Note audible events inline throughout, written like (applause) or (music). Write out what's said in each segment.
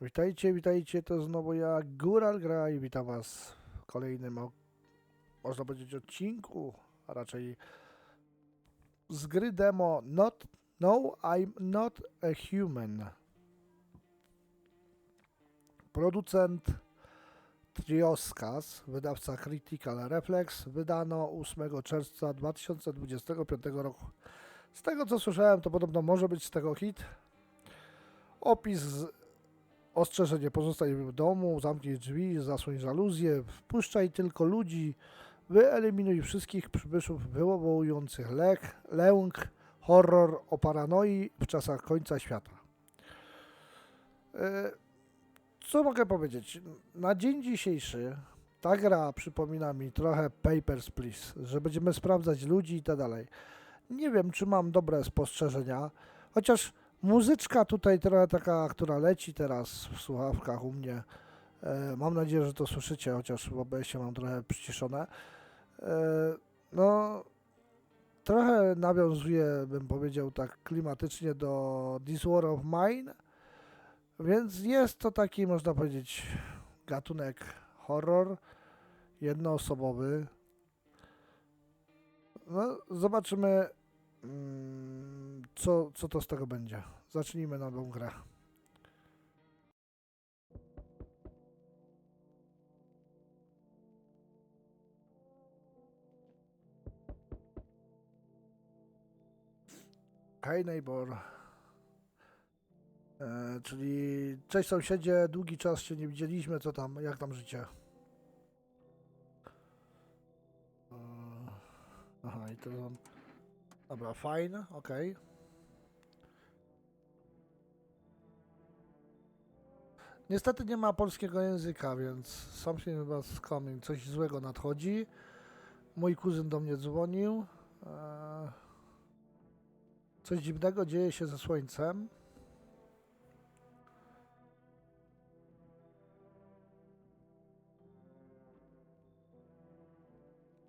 Witajcie, witajcie, to znowu ja, Góral Gra i witam was w kolejnym, można powiedzieć, odcinku, a raczej z gry demo Not, No, I'm Not a Human. Producent Trioskas, wydawca Critical Reflex, wydano 8 czerwca 2025 roku. Z tego co słyszałem, to podobno może być z tego hit. Opis Ostrzeżenie, pozostań w domu, zamknij drzwi, zasłoń żaluzję, wpuszczaj tylko ludzi, wyeliminuj wszystkich przybyszów wywołujących lek, lęk, horror o paranoi w czasach końca świata. E, Co mogę powiedzieć? Na dzień dzisiejszy ta gra przypomina mi trochę Papers, Please, że będziemy sprawdzać ludzi i tak dalej. Nie wiem, czy mam dobre spostrzeżenia, chociaż Muzyczka tutaj trochę taka, która leci teraz w słuchawkach u mnie. E, mam nadzieję, że to słyszycie, chociaż w OBS-ie mam trochę przyciszone. E, no, trochę nawiązuje, bym powiedział tak klimatycznie do This War of Mine, więc jest to taki, można powiedzieć, gatunek horror, jednoosobowy. No, zobaczymy, Mm, co, co to z tego będzie. Zacznijmy nową grę. Hej neighbor. E, czyli cześć sąsiedzie, długi czas się nie widzieliśmy, co tam, jak tam życie? E, aha, i to. Dobra, fine, okej. Niestety nie ma polskiego języka, więc something chyba z coming, coś złego nadchodzi. Mój kuzyn do mnie dzwonił. Eee, coś dziwnego dzieje się ze słońcem.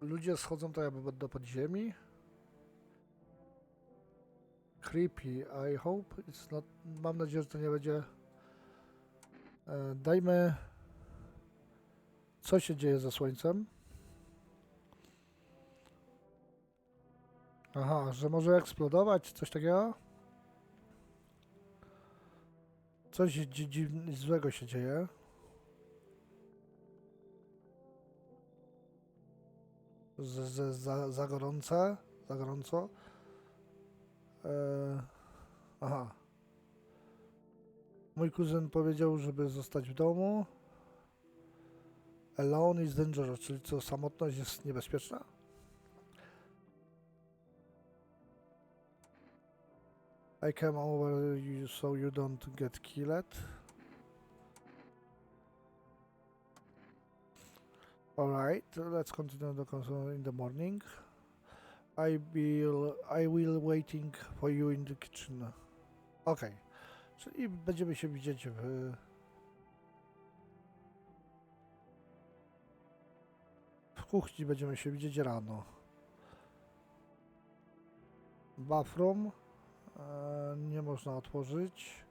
Ludzie schodzą tak jakby do podziemi. creepy. I hope it's not. Mam nadzieję, że to nie będzie. E, dajmy. Co się dzieje ze słońcem? Aha, że może eksplodować, coś takiego? Coś dzi- złego się dzieje. Z, z, za, za gorące, za gorąco. Eee, aha. Mój kuzyn powiedział, żeby zostać w domu. Alone is dangerous, czyli co, samotność jest niebezpieczna? I came over you so you don't get killed. Alright, let's continue the console in the morning. I will, I will waiting for you in the kitchen. Okej. Czyli będziemy się widzieć w... Kuchni będziemy się widzieć rano. Bathroom. E, nie można otworzyć.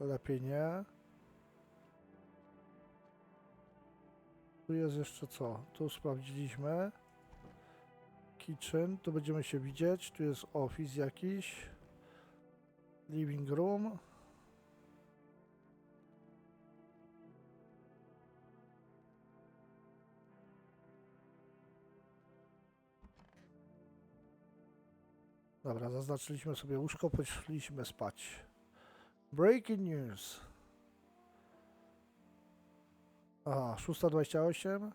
Lepiej nie. Tu jest jeszcze co? Tu sprawdziliśmy. Kitchen, tu będziemy się widzieć. Tu jest office jakiś. Living room. Dobra, zaznaczyliśmy sobie łóżko, poszliśmy spać. Breaking news. Aha, 628.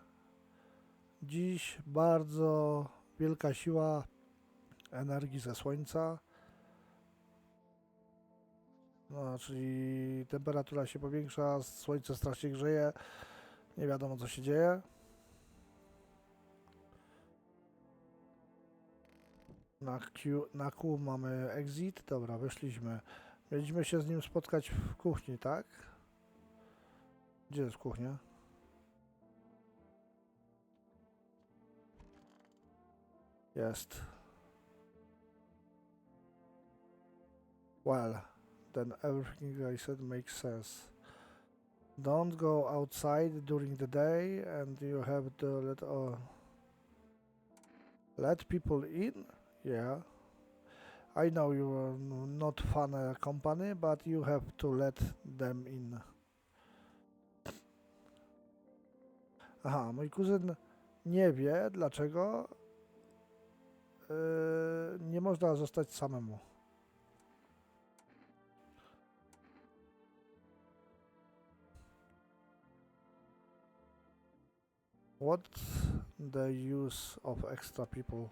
Dziś bardzo wielka siła energii ze słońca. No, czyli temperatura się powiększa, słońce strasznie grzeje. Nie wiadomo co się dzieje. Na Q, na Q mamy exit. Dobra, wyszliśmy. Mieliśmy się z nim spotkać w kuchni, tak? Gdzie jest kuchnia? Jest. Well, then everything I said makes sense. Don't go outside during the day, and you have to let uh, let people in. Yeah, I know you are not fun uh, company, but you have to let them in. Aha, mój kuzyn nie wie, dlaczego yy, nie można zostać samemu. What's the use of extra people?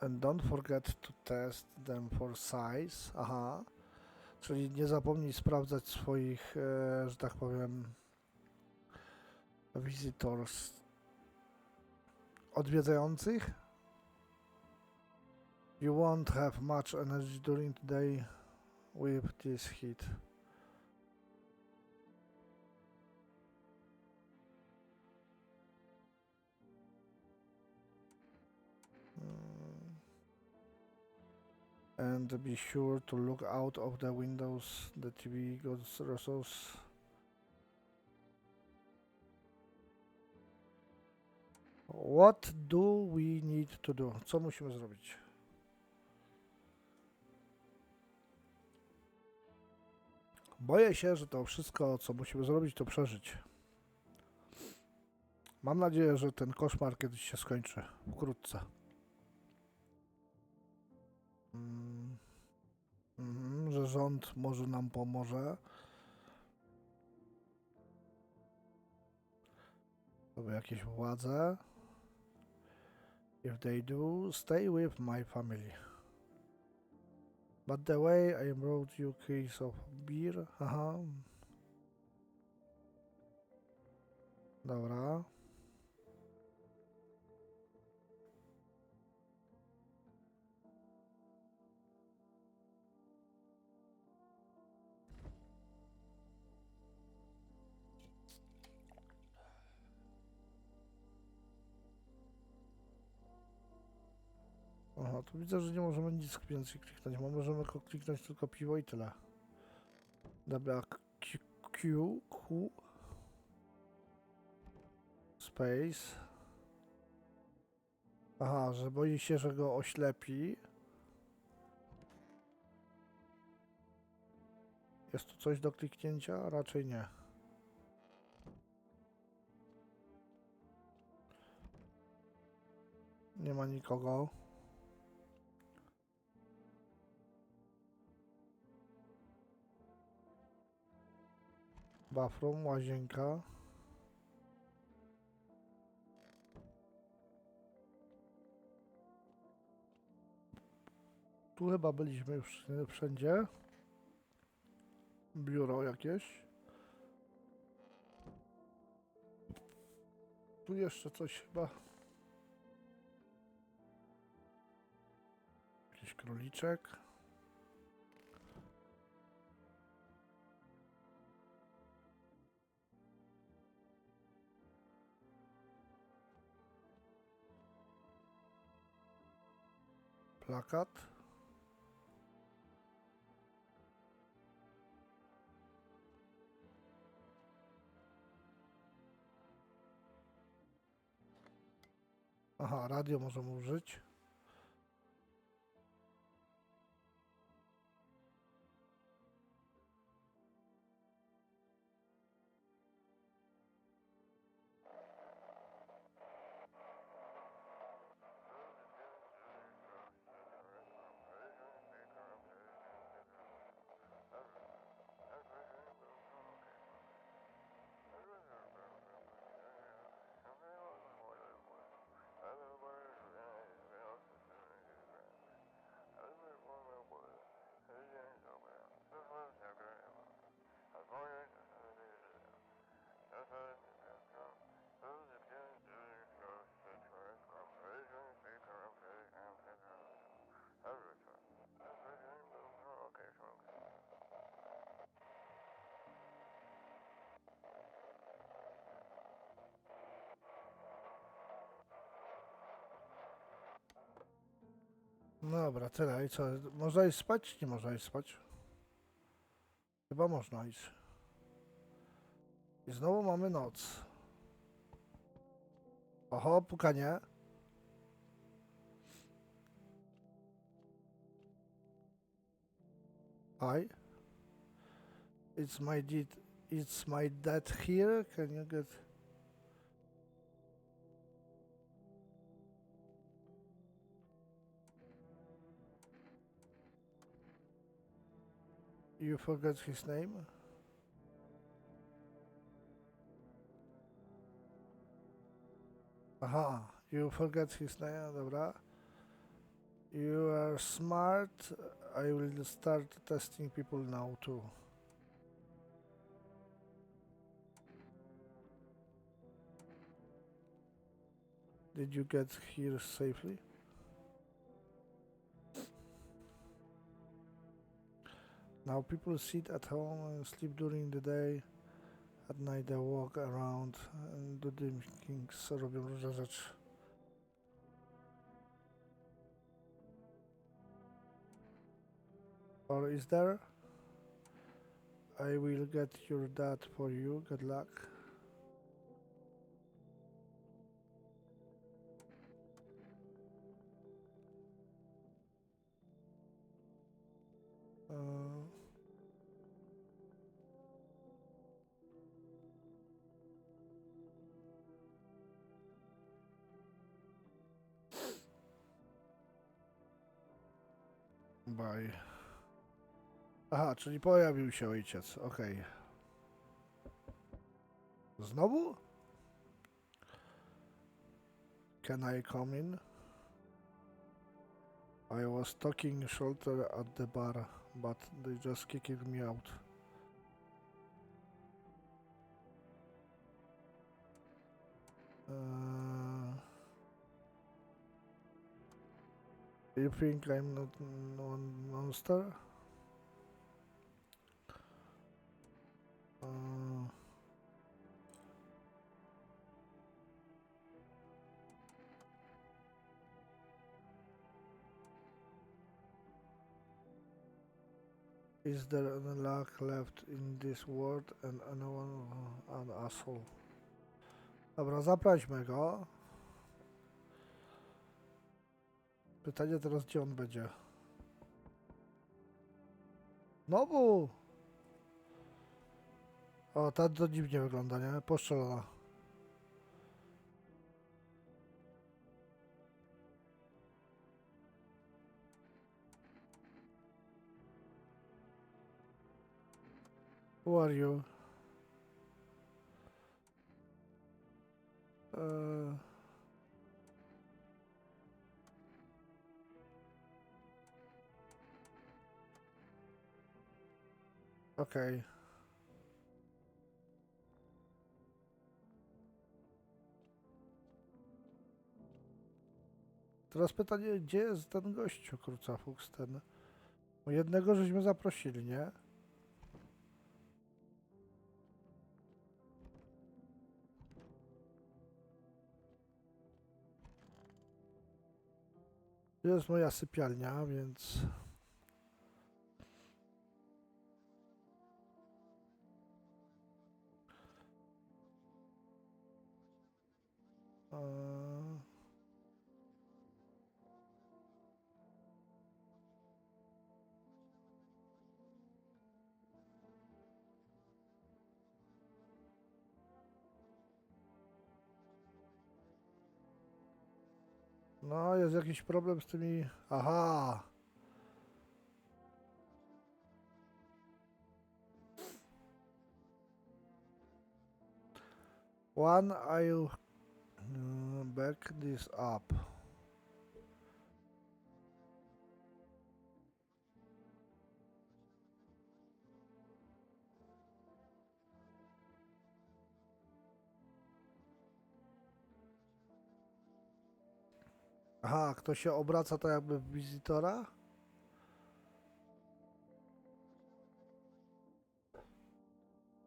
And don't forget to test them for size. Aha. Czyli nie zapomnij sprawdzać swoich, e, że tak powiem, visitors odwiedzających. You won't have much energy during the day with this heat. Mm. And be sure to look out of the windows. The TV goes resource. What do we need to do? Co musimy zrobić? Boję się, że to wszystko, co musimy zrobić, to przeżyć. Mam nadzieję, że ten koszmar kiedyś się skończy. Wkrótce. Mm, mhm, że rząd może nam pomoże. Sobie jakieś władze. If they do, stay with my family. But the way I brought you case of beer, aha. Dobra. Tu widzę, że nie możemy nic więcej kliknąć. Mo- Możemy kliknąć tylko piwo i tyle. Dobra, Q, Q, Q. Space. Aha, że boi się, że go oślepi. Jest tu coś do kliknięcia? Raczej nie. Nie ma nikogo. Bathroom, łazienka. Tu chyba byliśmy już wszędzie. Biuro jakieś. Tu jeszcze coś chyba. Jakiś króliczek. Plakat. Aha, radio możemy użyć. Dobra, tyle. I co? Można iść spać, czy nie można iść spać? Chyba można iść. I znowu mamy noc. Oho, pukanie. Hi. It's my dad. It's my dad here. Can you get? You forgot his name? Aha, you forgot his name, dobra. You are smart. I will start testing people now too. Did you get here safely? Now people sit at home and sleep during the day. At night they walk around and do the things, robią różne rzeczy. Or is there? I will get your dad for you. Good luck. Bye. Aha, czyli pojawił się ojciec. Okej. Znowu? Can I come in? I was talking shoulder at the bar, but they just kicked me out. Uh, you think I'm not non monster? Uh, is there any luck left in this world and anyone an asshole? Dobra, zaprośmy go. Pytanie teraz, gdzie on będzie? Znowu! O, ta to dziwnie wygląda, nie? Poszczelona. Who are you? Uh, Okej. Teraz pytanie, gdzie jest ten gościu, Krucafuks, ten? Jednego żeśmy zaprosili, nie? Jest moja sypialnia, więc... Eee, No, jest jakiś problem z tymi... Aha! One, I'll uh, back this up. Aha, kto się obraca to jakby w wizytora?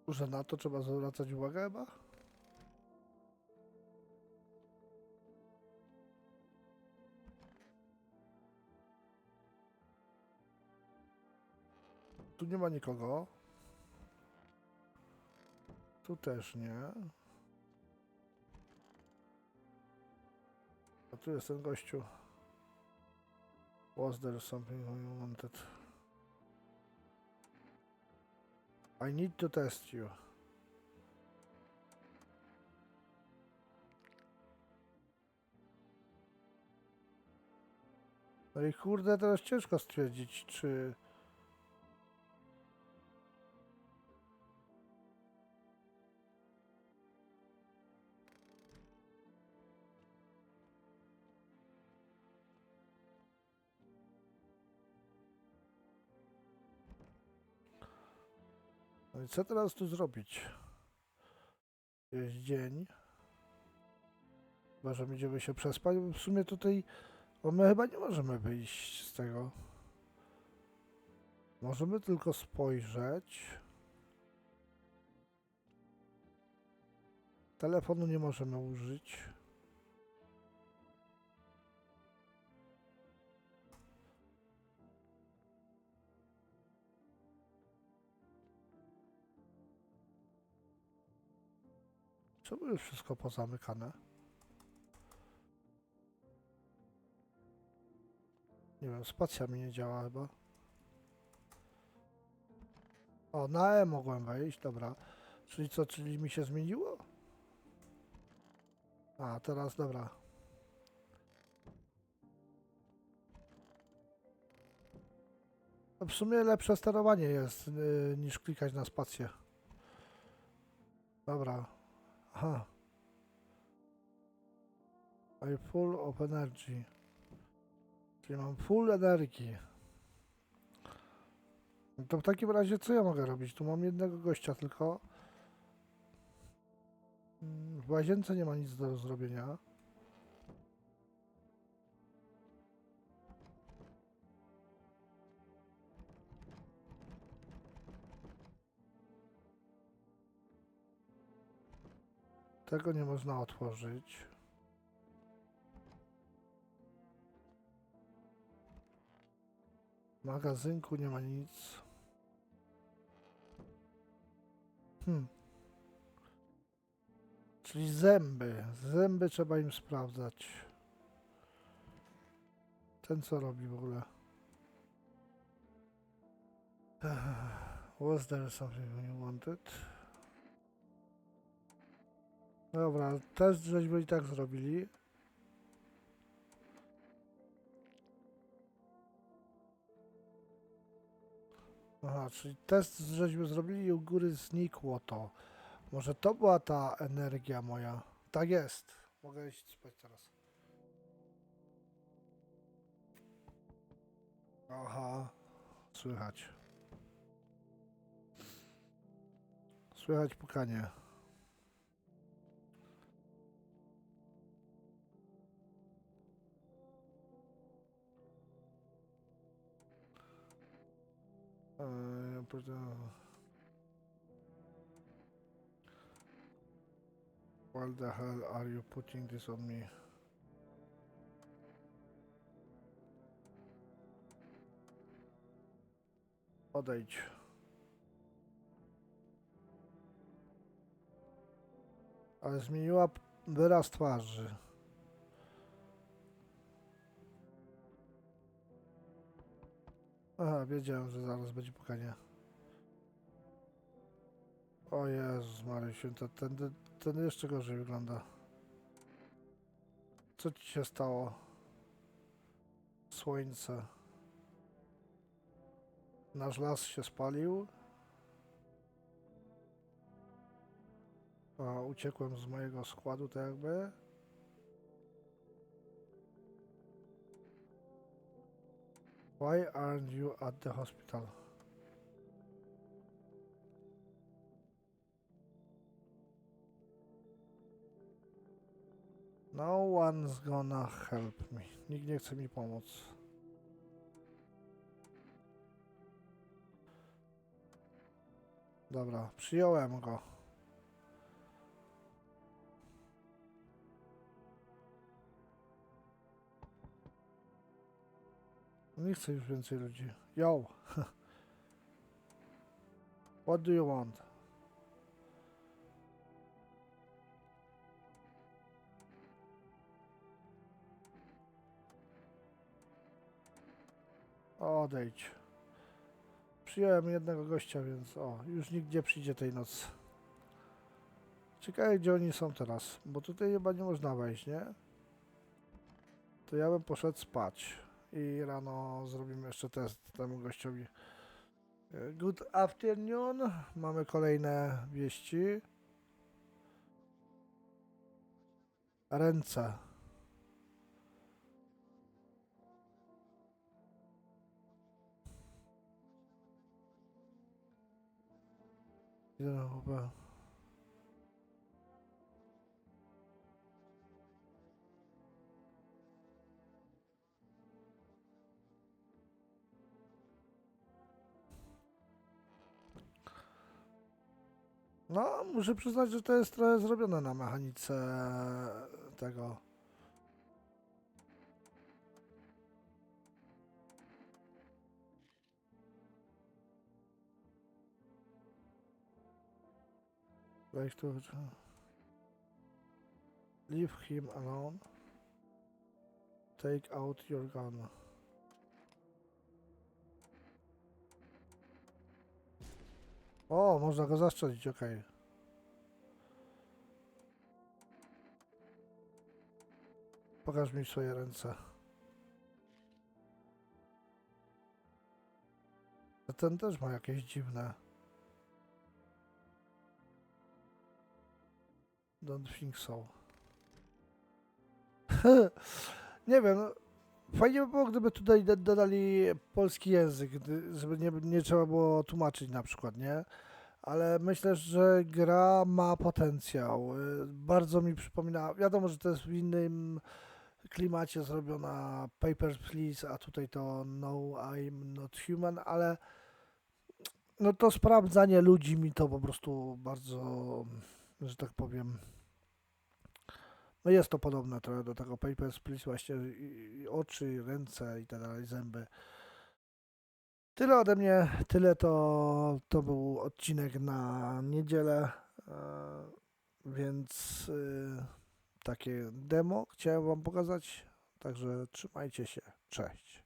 Że na to trzeba zwracać uwagę chyba? Tu nie ma nikogo. Tu też nie. A tu jest ten gościu. Was there something you wanted? I need to test you. No i kurde, teraz ciężko stwierdzić, czy... No i co teraz tu zrobić? Jest dzień. Chyba, że będziemy się przespać, bo w sumie tutaj bo my chyba nie możemy wyjść z tego. Możemy tylko spojrzeć. Telefonu nie możemy użyć. Czemu jest wszystko pozamykane? Nie wiem, spacja mi nie działa chyba. O, na E mogłem wejść, dobra. Czyli co, czyli mi się zmieniło? A, teraz dobra. No w sumie lepsze sterowanie jest yy, niż klikać na spację. Dobra. Aha. I full of energy. Czyli mam full energii. No to w takim razie co ja mogę robić? Tu mam jednego gościa tylko. W łazience nie ma nic do zrobienia. Tego nie można otworzyć. W magazynku nie ma nic. Hmm. Czyli zęby. Zęby trzeba im sprawdzać. Ten co robi w ogóle? Was there something you wanted? Dobra, test żeśmy i tak zrobili. Aha, czyli test żeśmy zrobili i u góry znikło to. Może to była ta energia moja. Tak jest. Mogę iść spać teraz. Aha, słychać. Słychać pukanie. Why the hell are you putting this on me? Odejdź. Ale zmieniła wyraz twarzy. Aha, wiedziałem, że zaraz będzie pukanie. O Jezus Święta, ten, ten, ten jeszcze gorzej wygląda. Co ci się stało? Słońce. Nasz las się spalił. A, uciekłem z mojego składu, tak jakby. Why aren't you at the hospital? No one's gonna help me. Nikt nie chce mi pomóc. Dobra, przyjąłem go. Nie chcę już więcej ludzi. Yo! (laughs) What do you want? Odejdź. Przyjąłem jednego gościa, więc o, już nikt nie przyjdzie tej nocy. Ciekawe, gdzie oni są teraz, bo tutaj chyba nie można wejść, nie? To ja bym poszedł spać i rano zrobimy jeszcze test temu gościowi. Good afternoon. Mamy kolejne wieści. Ręce. Dobra. No, muszę przyznać, że to jest trochę zrobione na mechanice tego. Weź tu. Leave him alone. Take out your gun. O, można go zastrzelić, okej. Pokaż mi swoje ręce. A Ten też ma jakieś dziwne. Don't think so. (laughs) nie wiem, no, fajnie by było, gdyby tutaj do- dodali polski język, żeby nie, nie trzeba było tłumaczyć na przykład, nie? Ale myślę, że gra ma potencjał. Y, Bardzo mi przypomina, wiadomo, że to jest w innym klimacie zrobiona Papers, Please, a tutaj to No, I'm Not Human, ale no to sprawdzanie ludzi mi to po prostu bardzo, że tak powiem, no jest to podobne trochę do tego Papers, Please, właśnie i, oczy, ręce i tak dalej, zęby. Tyle ode mnie, tyle to, to był odcinek na niedzielę, e, więc y, takie demo chciałem wam pokazać, także trzymajcie się, cześć.